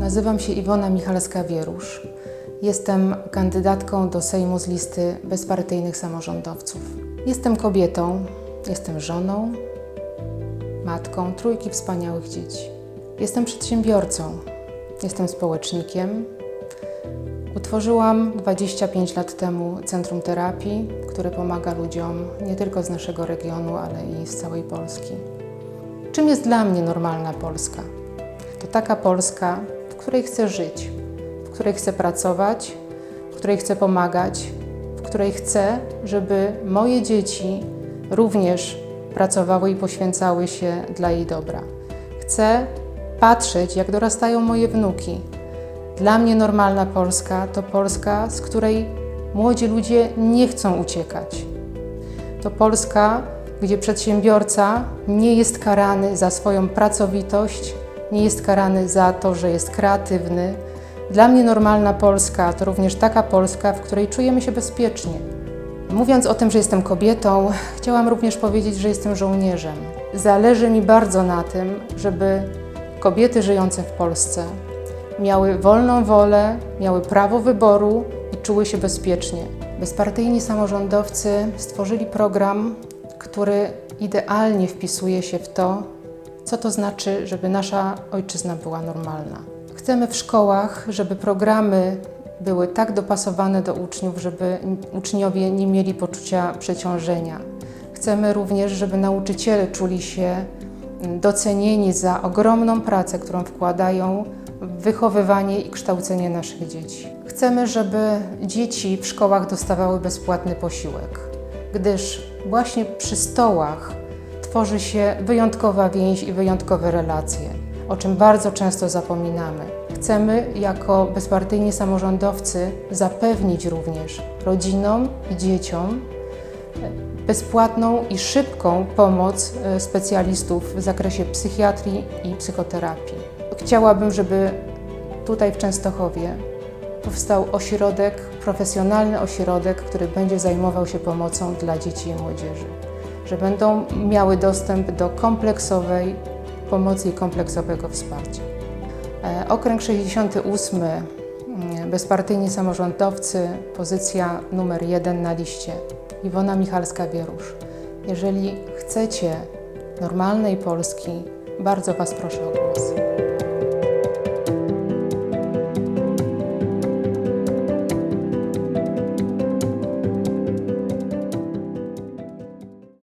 Nazywam się Iwona Michalska-Wierusz. Jestem kandydatką do Sejmu z listy bezpartyjnych samorządowców. Jestem kobietą, jestem żoną, matką trójki wspaniałych dzieci. Jestem przedsiębiorcą, jestem społecznikiem. Utworzyłam 25 lat temu Centrum Terapii, które pomaga ludziom nie tylko z naszego regionu, ale i z całej Polski. Czym jest dla mnie normalna Polska? To taka Polska, której chcę żyć, w której chcę pracować, w której chcę pomagać, w której chcę, żeby moje dzieci również pracowały i poświęcały się dla jej dobra. Chcę patrzeć, jak dorastają moje wnuki. Dla mnie normalna Polska to Polska, z której młodzi ludzie nie chcą uciekać. To Polska, gdzie przedsiębiorca nie jest karany za swoją pracowitość, nie jest karany za to, że jest kreatywny. Dla mnie normalna Polska to również taka Polska, w której czujemy się bezpiecznie. Mówiąc o tym, że jestem kobietą, chciałam również powiedzieć, że jestem żołnierzem. Zależy mi bardzo na tym, żeby kobiety żyjące w Polsce miały wolną wolę, miały prawo wyboru i czuły się bezpiecznie. Bezpartyjni samorządowcy stworzyli program, który idealnie wpisuje się w to, co to znaczy, żeby nasza ojczyzna była normalna. Chcemy w szkołach, żeby programy były tak dopasowane do uczniów, żeby uczniowie nie mieli poczucia przeciążenia. Chcemy również, żeby nauczyciele czuli się docenieni za ogromną pracę, którą wkładają w wychowywanie i kształcenie naszych dzieci. Chcemy, żeby dzieci w szkołach dostawały bezpłatny posiłek, gdyż właśnie przy stołach tworzy się wyjątkowa więź i wyjątkowe relacje, o czym bardzo często zapominamy. Chcemy jako bezpartyjni samorządowcy zapewnić również rodzinom i dzieciom bezpłatną i szybką pomoc e, specjalistów w zakresie psychiatrii i psychoterapii. Chciałabym, żeby tutaj w Częstochowie powstał ośrodek, profesjonalny ośrodek, który będzie zajmował się pomocą dla dzieci i młodzieży, że będą miały dostęp do kompleksowej pomocy i kompleksowego wsparcia. E, Okręg 68, mm, bezpartyjni samorządowcy, pozycja numer jeden na liście. Iwona Michalska-Wierusz. Jeżeli chcecie normalnej Polski, bardzo Was proszę o głos.